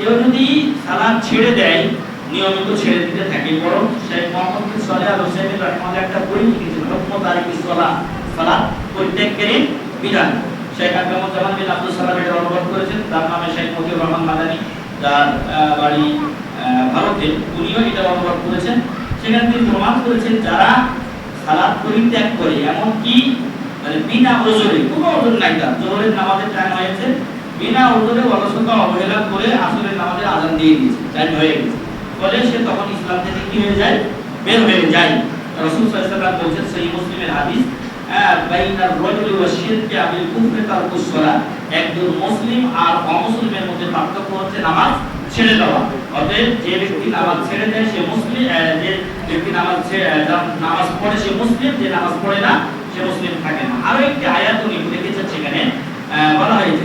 কেউ যদি সালাদ ছেড়ে দেয়, নিয়মিত ছেড়ে দিতে থাকে। বরং শেখ মোহাম্মদ বিন সালেহ আল হোসেন রহমানের একটা বই লিখেছেন হুকম তারিকি সালাত সালাত পরিত্যাগকারীর বিধান। শেখ আকরামুজ্জামান বিন আব্দুল সালাম এটা অনুবাদ করেছেন, তার নামে শেখ মতিউর রহমান মাদানী যার বাড়ি ভারতে, উনিও এটা অনুবাদ করেছেন। সেখানে তিনি প্রমাণ করেছেন, যারা সালাদ পরিত্যাগ করে, এমনকি মানে বিনা ওজরে, কোনো ওজন নাই তার, জোহরের নামাজের টাইম হয়েছে বিনা ওজরে অলসতা অবহেলা করে আসলে নামাজের আজান দিয়ে দিয়েছে টাইম হয়ে গেছে। ফলে সে তখন ইসলাম থেকে কি হয়ে যায়? বের হয়ে যায়। রাসূল সাল্লাল্লাহু আলাইহি ওয়াসাল্লাম বলেছেন, সহিহ মুসলিমের হাদিস ওয়া আবিল একজন মুসলিম আর অমুসলিমের মধ্যে পার্থক্য হচ্ছে নামাজ ছেড়ে দেওয়া। অতএব যে ব্যক্তি নামাজ ছেড়ে দেয়, সে মুসলিম যে ব্যক্তি নামাজ নামাজ পড়ে সে মুসলিম, যে নামাজ পড়ে না, সে মুসলিম থাকে না। আরও একটি আয়াত উনি লিখেছেন সেখানে আহ, বলা হয়েছে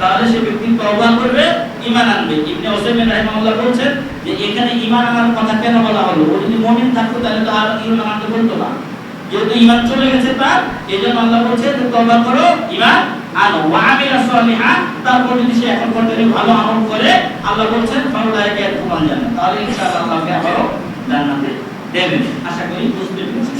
তাহলে সে ব্যক্তি তওবা করবে, ঈমান আনবে। ইবনে উসাইমিন রাহিমাহুল্লাহ বলছেন যে, এখানে ঈমান আনার কথা কেন বলা হলো? ও যদি মুমিন থাকতো, তাহলে তো আর ঈমান আনতে বলতো না। যেহেতু ঈমান চলে গেছে তার, এজন্য আল্লাহ বলছে যে, তওবা করো, ঈমান আনো। ওয়া আমিলা সালিহা, তারপর যদি সে এখন কন্টিনিউ ভালো আমল করে, আল্লাহ বলছেন, ফাউলাইকা ইয়াদখুলুন জান্নাত। তাহলে ইনশাআল্লাহ আল্লাহ কে আবারও জান্নাতে দেবেন আশা করি বুঝতে পেরেছেন।